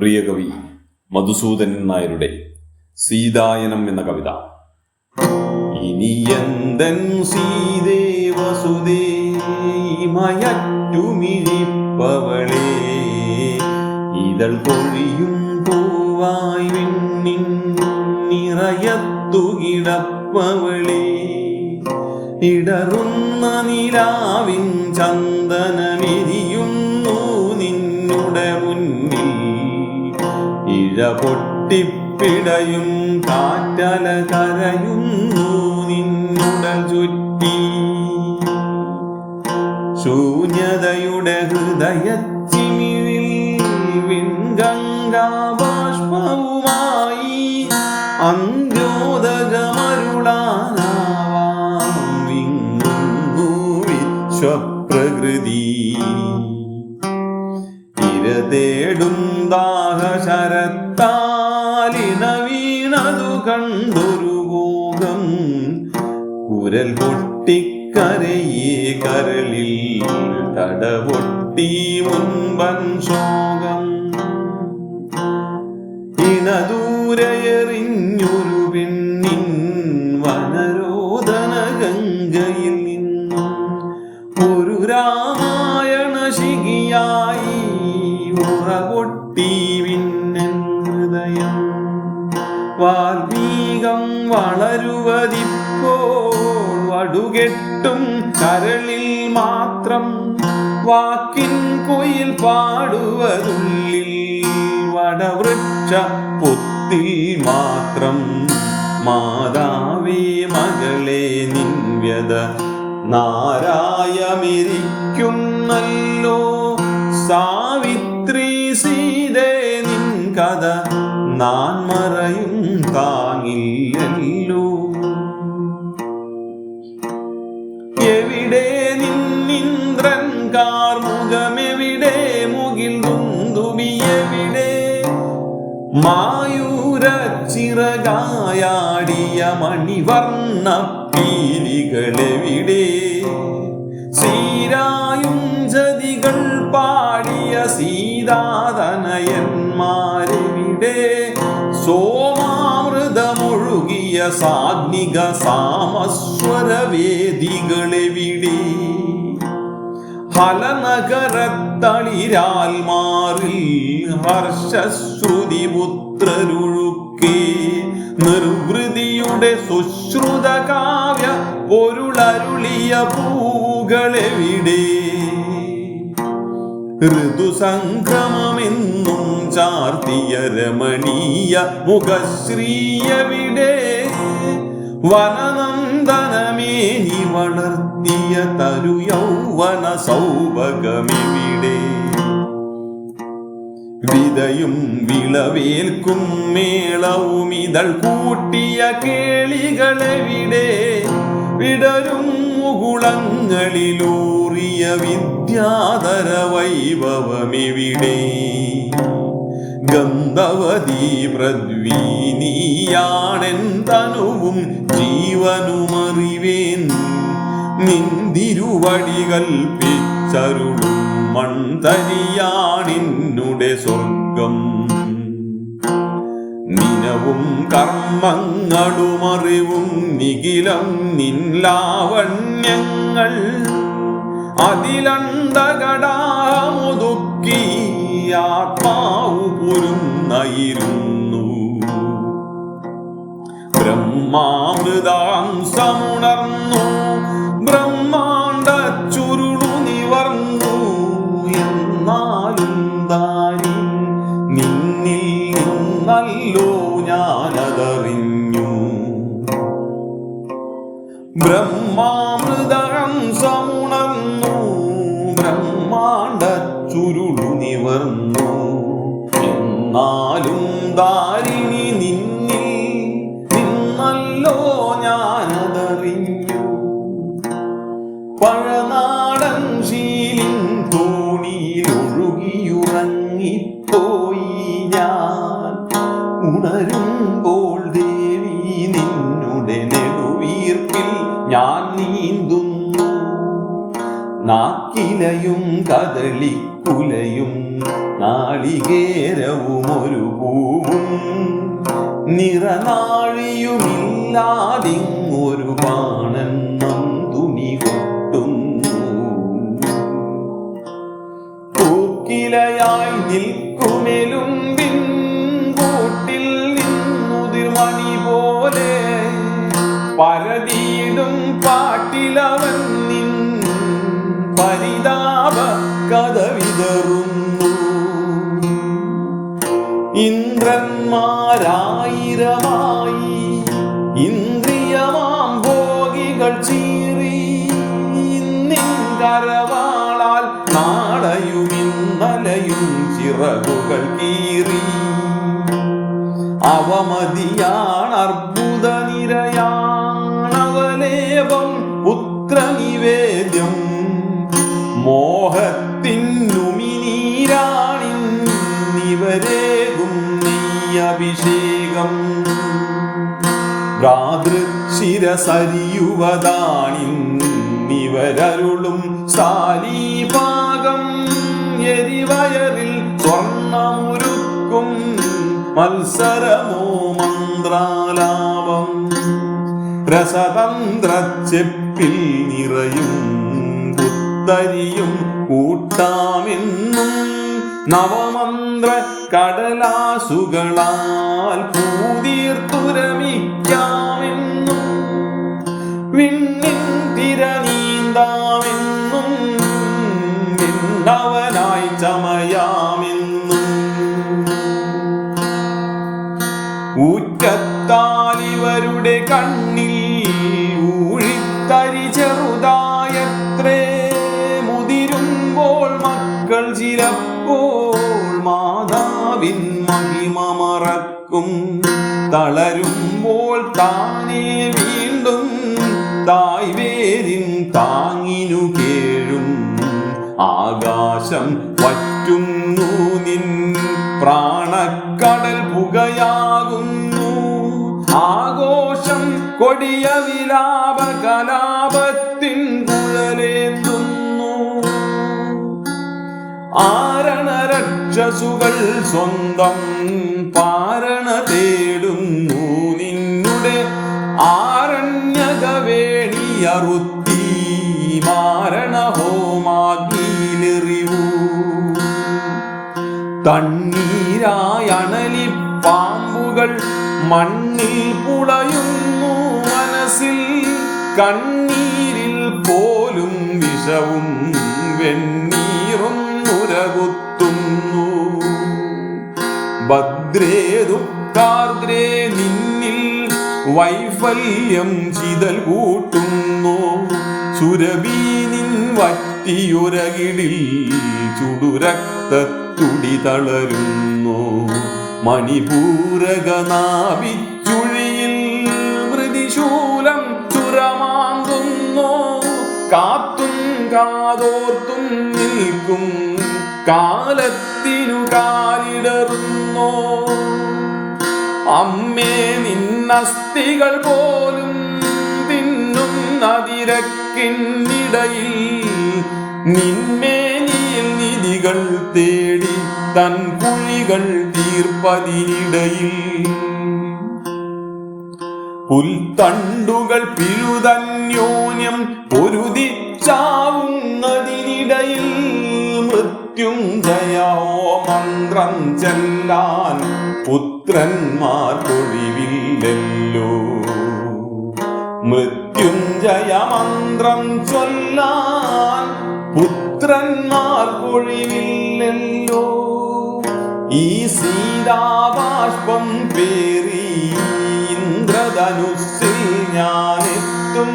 പ്രിയ കവി മധുസൂദനൻ നായരുടെ സീതായനം എന്ന കവിത. ഇനിയന്തൻ സീതേ വസുദേ മയറ്റുമിഴിപ്പവളേ ഇതൾ കൊഴിയും പൂവായി വിണ്ണിൻ നിറയത്തു കിടപ്പവളേ ഇടറുന്ന നിലാവിൻ ചന്ദനമെരിയുന്നു ഇഴ പൊട്ടിപ്പിടയും കാറ്റല കരയുന്നു നിന്നുട ചുറ്റി. ശൂന്യതയുടെ ഹൃദയച്ചിമിഴിൽ വിൺഗംഗാബാഷ്പവുമായി ദാഹശരത്താലിന വീണതു കണ്ടൊരു ഗോകം കുരൽ പൊട്ടിക്കരയേ കരളിൽ തടപൊട്ടി മുൻപൻ ശോകം. ഇണദൂരയെറിഞ്ഞൊരു പെണ്ണിൻ വനരോദന ഗംഗയിൽ നിന്നും ഒരു രാമായണ ശിഖിയായി വളരുവതിപ്പോൾ വടുകെട്ടും കരളിൽ മാത്രം വാക്കിൻ കുയിൽ പാടുവതുള്ളിൽ വടവൃക്ഷ പൊത്തിൽ മാത്രം മാതാവേ മകളെ നിന്യത നാരായമിരിക്കുന്നല്ലോ സാവിത്രി മായൂര ചിറകായാടിയ മണിവർണ പീലികളെവിടെ? സീരായും ജതികൾ പാടിയ സീതാതനയന്മാരെവിടെ? സോമാമൃതമൊഴുകിയ സാഗ്നിക സാമസ്വരവേദികളെവിടെ? ഹലനഗരത്തളിരാൽ മാറിൽ ഹർഷശ്രുതി പുത്രരുഴുക്കി. നിർവൃതിയുടെ സുശ്രുത കാവ്യ പൊരുളരുളിയ പൂകളെവിടെ? ഋതുസംക്രമമെന്നും ചാർത്തിയ രമണീയ മുഖശ്രീയവിടെ? വനനന്ദനമേനി വളർത്തിയ തരു യൗവന സൗഭഗമിവിടെ. വിതയും വിളവേൽക്കും മേളവും ഇതൾ കൂട്ടിയ കേളികളെവിടെ. വിടരും മുകുളങ്ങളിലൂറിയ വിദ്യാധര വൈഭവമെവിടെ ഗന്ധവതി പൃഥ്വീനിയാണെൻ തനുവും ജീവനുമറിവേൻ നിന്തിരുവടികൾ കൽപ്പിച്ചരുളും മൺതരിയാണിന്നുടെ സ്വർഗം. നിനവും കർമ്മങ്ങളുമറിവും നിഖിലം നിൻലാവണ്യങ്ങൾ അതിലണ്ടകടാമുതുക്കി ആത്മാവു പൊരുന്നയിരുന്നു. ബ്രഹ്മാമൃതാംസമുണർന്നു ദാരിണി നിന്നിൽ നിന്നല്ലോ ഞാനതറിഞ്ഞു. പഴനാടൻ ശീലിൻ തോണിയിലൊഴുകിയുറങ്ങിപ്പോയി ഞാൻ. ഉണരുമ്പോൾ ദേവി നിന്നുടെ നെടുവീർപ്പിൽ ഞാൻ നീന്തുന്നു. നാക്കിലയും കദളിക്കുലയും നാളികേരവും ഒരു പൂവും നിറനാഴിയുമില്ലാതിങ്ങൊരു പാണൻ നന്ദുനി കൊട്ടുന്നു. പൂക്കിലയായി നിൽക്കുമെലുമ്പിൻ കൂട്ടിൽ നിന്നുതിർമണി പോലെ പരതീടും പാട്ടിലവൻ ഇന്ദ്രന്മാരായിരമായി ഇന്ദ്രിയമാം ഭോഗികൾ ചീറി ഇന്നിൻ കരവാളാൽ നാളയുമിന്നലയും ചിറകുകൾ കീറി അവമതിയാണ് ഭ്രാതൃശിരസരിയുവതാണിന്നിവരരുളും ഭാഗം എരിവയറിൽ സ്വർണമുരുക്കും മത്സരമോ മന്ത്രാലാപം രസതന്ത്ര ചെപ്പിൽ നിറയും പുത്തരിയും കൂട്ടാമെന്നും നവമന്ത്ര കടലാസുകളാൽ പൂതീർത്തുരമിക്കാമെന്നും ഊറ്റത്താലിവരുടെ കണ്ണിൽ ഊഴിത്തരി ചെറുതായത്രേ. മുതിരുമ്പോൾ മക്കൾ ചിലപ്പോൾ മാതാവിൻ മഹിമ മറക്കും. തളരുമ്പോൾ താനേ വീണ്ടും തായ് വേരിൻ താങ്ങിനു കേഴും. ആകാശം വറ്റുന്നു നിൻ പ്രാണക്കടൽ പുകയാകുന്നു ആഘോഷം കൊടിയ വിലാപ കലാപത്തിൻ കുഴലേന്തുന്നു. ആരണരക്ഷസുകൾ സ്വന്തം പാരണ തേടുന്നു. നിന്നുടെ ആരണ്യകവേണിയറുത്തി മാരണഹോമാഗ്നിയിലെറിവൂ തണ്ണീരായണലി പാമ്പുകൾ മണ്ണിൽ പുളയുന്നു മനസ്സിൽ. കണ്ണീരിൽ പോലും വിഷവും വെണ്ണീറും നുരകുത്തുന്നു ഭദ്രേ ദുഃഖാർദ്രേ നിന്നിൽ വൈഫല്യം ചിതൽ കൂട്ടുന്നു. സുരഭീനിൻ വറ്റിയുരകിടിൽ ചുടുരക്തത്തുടി തളരുന്നു. മണിപൂരകനാവിച്ചുഴിയിൽ മൃതിശൂലം ചുരമാന്തുന്നു കാത്തും കാതോർത്തും നിൽക്കും. കാലത്തിനു കാലിടറുന്നു. അമ്മേ നിന്നസ്ഥികൾ പോലും തിന്നും നദിരക്കിന്നിടയിൽ നിന്മേനിയിൽ നിധികൾ തേടി തൻ കുഴികൾ തീർപ്പതിനിടയിൽ. പുൽത്തണ്ടുകൾ പിഴുതന്യോന്യം പൊരുതിച്ചാവുന്നതിനിടയിൽ മൃത്യുഞ്ജയോ മന്ത്രം ചെല്ലാൻ പുത്രന്മാർ ഒഴിവില്ലല്ലോ മൃത്യുഞ്ജയ മന്ത്രം ചൊല്ലാൻ പുത്രന്മാർ കൊഴിവില്ലല്ലോ ഈ സീതാബാഷ്പം പേറി ഇന്ദ്രധനുസിൽ ഞാനെത്തും.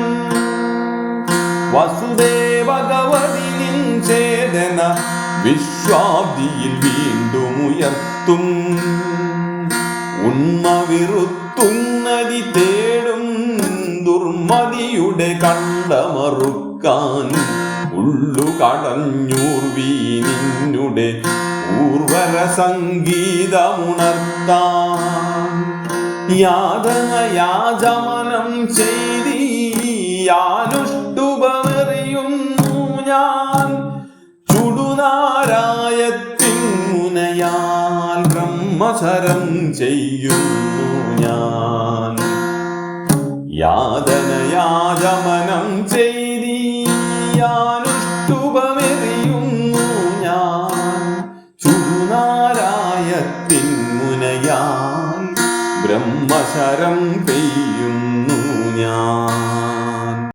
വസുദേവ ഗവതി നിൻ ചേതന വിശ്വാബ്ദിയിൽ വീണ്ടും ഉയർത്തും ഉണ്മ വിറുത്തുന്നതി തേടും ദുർമതിയുടെ കണ്ടമറുക്കാൻ ഉള്ളു കടഞ്ഞൂർവീ നിന്നുടെ ഊർവര സംഗീതമുണർത്താൻ യാതന യാചമനം ചെയ്തിയാനുഷ്ടുപറിയുന്നു ഞാൻ. ചുടുനാരായത്തിൻ മുനയാൽ ബ്രഹ്മചരം ചെയ്യുന്നു ഞാൻ. യാതനയാചമനം ചെയ്തിയാനുഷ്ടുപമെറിയുന്നു മുനയാൽ ബ്രഹ്മശരം പെയ്യുന്നു ഞാൻ